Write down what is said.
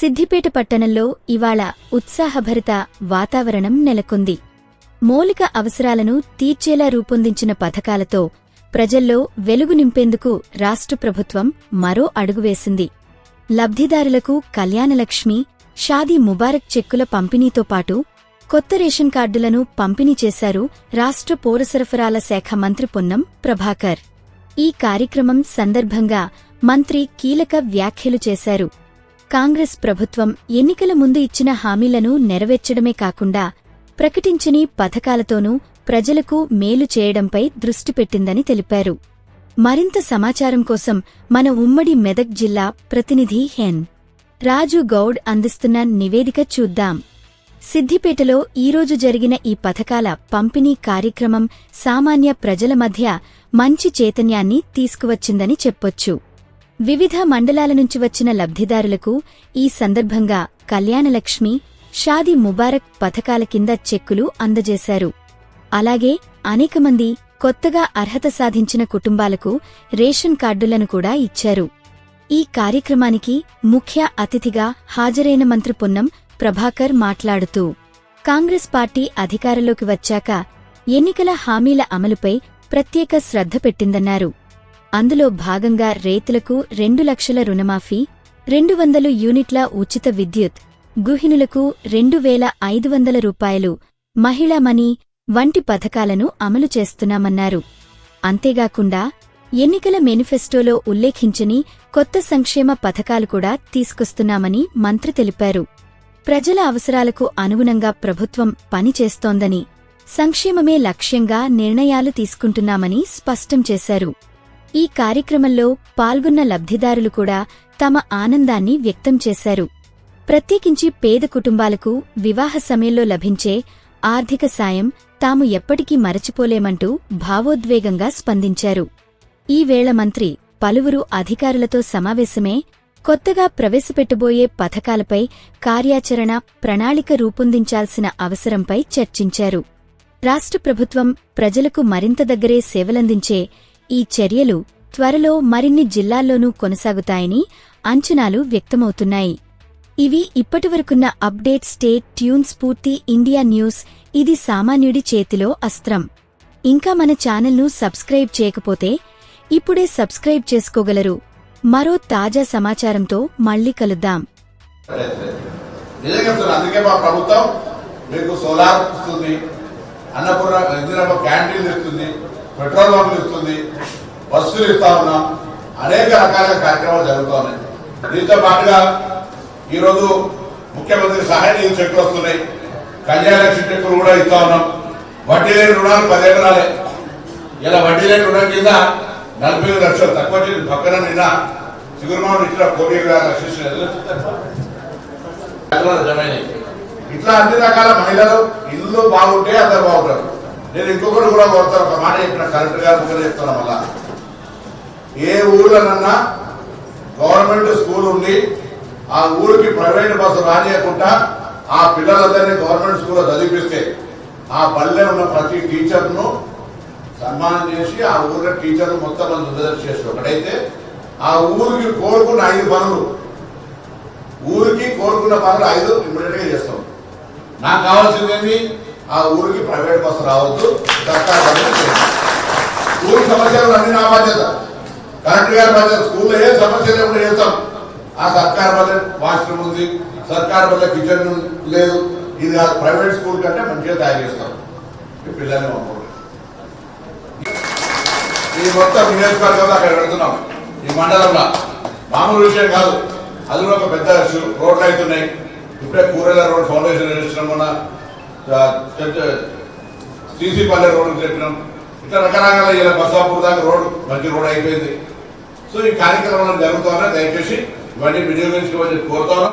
సిద్దిపేట పట్టణంలో ఇవాళ ఉత్సాహభరిత వాతావరణం నెలకొంది. మౌలిక అవసరాలను తీర్చేలా రూపొందించిన పథకాలతో ప్రజల్లో వెలుగు నింపేందుకు రాష్ట్ర ప్రభుత్వం మరో అడుగు వేసింది. లబ్ధిదారులకు కళ్యాణలక్ష్మి షాదీ ముబారక్ చెక్కుల పంపిణీతో పాటు కొత్త రేషన్ కార్డులను పంపిణీ చేశారు రాష్ట్ర పౌరసరఫరాల శాఖ మంత్రి పొన్నం ప్రభాకర్. ఈ కార్యక్రమం సందర్భంగా మంత్రి కీలక వ్యాఖ్యలు చేశారు. కాంగ్రెస్ ప్రభుత్వం ఎన్నికల ముందు ఇచ్చిన హామీలను నెరవేర్చడమే కాకుండా ప్రకటించని పథకాలతోనూ ప్రజలకు మేలు చేయడంపై దృష్టి పెట్టిందని తెలిపారు. మరింత సమాచారం కోసం మన ఉమ్మడి మెదక్ జిల్లా ప్రతినిధి హెన్. రాజు గౌడ్ అందిస్తున్న నివేదిక చూద్దాం. సిద్దిపేటలో ఈరోజు జరిగిన ఈ పథకాల పంపిణీ కార్యక్రమం సామాన్య ప్రజల మధ్య మంచి చైతన్యాన్ని తీసుకువచ్చిందని చెప్పొచ్చు. వివిధ మండలాల నుంచి వచ్చిన లబ్ధిదారులకు ఈ సందర్భంగా కళ్యాణలక్ష్మి షాదీ ముబారక్ పథకాల కింద చెక్కులు అందజేశారు. అలాగే అనేక మంది కొత్తగా అర్హత సాధించిన కుటుంబాలకు రేషన్ కార్డులను కూడా ఇచ్చారు. ఈ కార్యక్రమానికి ముఖ్య అతిథిగా హాజరైన మంత్రి పొన్నం ప్రభాకర్ మాట్లాడుతూ కాంగ్రెస్ పార్టీ అధికారంలోకి వచ్చాక ఎన్నికల హామీల అమలుపై ప్రత్యేక శ్రద్ధ పెట్టిందన్నారు. అందులో భాగంగా రైతులకు రెండు లక్షల రుణమాఫీ రెండు వందలు యూనిట్ల ఉచిత విద్యుత్ గుహిణులకు రెండు వేల ఐదు వందల రూపాయలు మహిళా మనీ వంటి పథకాలను అమలు చేస్తున్నామన్నారు. అంతేగాకుండా ఎన్నికల మేనిఫెస్టోలో ఉల్లేఖించని కొత్త సంక్షేమ పథకాలు కూడా తీసుకొస్తున్నామని మంత్రి తెలిపారు. ప్రజల అవసరాలకు అనుగుణంగా ప్రభుత్వం పనిచేస్తోందని సంక్షేమమే లక్ష్యంగా నిర్ణయాలు తీసుకుంటున్నామని స్పష్టం చేశారు. ఈ కార్యక్రమంలో పాల్గొన్న లబ్ధిదారులు కూడా తమ ఆనందాన్ని వ్యక్తం చేశారు. ప్రత్యేకించి పేద కుటుంబాలకు వివాహ సమయంలో లభించే ఆర్థిక సాయం తాము ఎప్పటికీ మరచిపోలేమంటూ భావోద్వేగంగా స్పందించారు. ఈ వేళ మంత్రి పలువురు అధికారులతో సమావేశమే కొత్తగా ప్రవేశపెట్టబోయే పథకాలపై కార్యాచరణ ప్రణాళిక రూపొందించాల్సిన అవసరంపై చర్చించారు. రాష్ట్ర ప్రభుత్వం ప్రజలకు మరింత దగ్గరే సేవలందించే ఈ చర్యలు త్వరలో మరిన్ని జిల్లాల్లోనూ కొనసాగుతాయని అంచనాలు వ్యక్తమవుతున్నాయి. ఇవి ఇప్పటివరకున్న అప్డేట్ స్టేట్ ట్యూన్స్ పూర్తి ఇండియా న్యూస్ ఇది సామాన్యుడి చేతిలో అస్త్రం. ఇంకా మన ఛానల్ను సబ్స్క్రైబ్ చేయకపోతే ఇప్పుడే సబ్స్క్రైబ్ చేసుకోగలరు. మరో తాజా సమాచారంతో మళ్ళీ కలుద్దాం. అందుకే మా ప్రభుత్వం మీకు సోలార్ ఇస్తుంది అన్నపూర్ణ క్యాంటీన్లు ఇస్తుంది. పెట్రోల్ బంకులు ఇస్తుంది బస్సులు ఇస్తా ఉన్నాం అనేక రకాల కార్యక్రమాలు జరుగుతూ ఉన్నాయి దీంతో పాటుగా ఈరోజు ముఖ్యమంత్రి సహాయ నిధి చెక్కులు వస్తున్నాయి. కళ్యాణలక్ష్మి చెక్కులు కూడా ఇస్తా ఉన్నాం. వడ్డీ లేని రుణాలు పదిహేను రాలే ఇలా వడ్డీ లేని రుణం కింద నలభై ఐదు లక్షలు తక్కువ వచ్చింది పక్కన నిన్న చిగురుమాడు ఇచ్చిన కోటి లక్షలు. ఇట్లా అన్ని రకాల మహిళలు ఇల్లు బాగుంటే అందరు బాగుంటారు. నేను ఇంకొకటి కూడా కోరుతాను ఒక మాట చెప్పిన కలెక్టర్ గారు కూడా మళ్ళా. ఏ ఊళ్ళనన్నా గవర్నమెంట్ స్కూల్ ఉండి ఆ ఊరికి ప్రైవేట్ బస్సు రానియకుండా ఆ పిల్లలందరినీ గవర్నమెంట్ స్కూల్లో చదివిపిస్తే ఆ పల్లె ఉన్న ప్రతి టీచర్ను సన్మానం చేసి ఆ ఊరిలో టీచర్లు మొత్తం మంది ఉండదని చేసి ఒకటైతే ఆ ఊరికి కోరుకున్న ఐదు పనులు. ఊరికి కోరుకున్న పనులు ఐదు ఇమ్మీడియట్గా చేస్తాం. నాకు కావాల్సింది ఏంటి? ఆ ఊరికి ప్రైవేట్ బస్సు రావద్దు సర్కార్ ఊరి సమస్యలు అన్ని నా బాధ్యత. కలెక్టర్ గారి బాధ్యత స్కూల్లో ఏ సమస్య లేకుండా చేస్తాం. ఆ సర్కార్ వల్ల వాష్రూమ్ ఉంది సర్కార్ వల్ల కిచెన్ లేదు. ఇది కాదు ప్రైవేట్ స్కూల్ కంటే మంచిగా తయారు చేస్తాం. పిల్లల్ని ఈ మొత్తం నియోజకవర్గంలో అక్కడ పెడుతున్నాం. ఈ మండలంలో. మామూలు విషయం కాదు. అది ఒక పెద్ద రోడ్లు అవుతున్నాయి ఇప్పుడే కూరల రోడ్ ఫౌండేషన్ వేసినాం మొన్న. సీసీ పల్లె రోడ్డు చెప్పినాం. ఇట్లా రకరకాల ఇలా బస్సాపూర్ దాకా రోడ్ మంచి రోడ్ అయిపోయింది. సో ఈ కార్యక్రమాలు జరుగుతున్నా దయచేసి ఇవన్నీ వినియోగించుకోవాలని కోరుతాను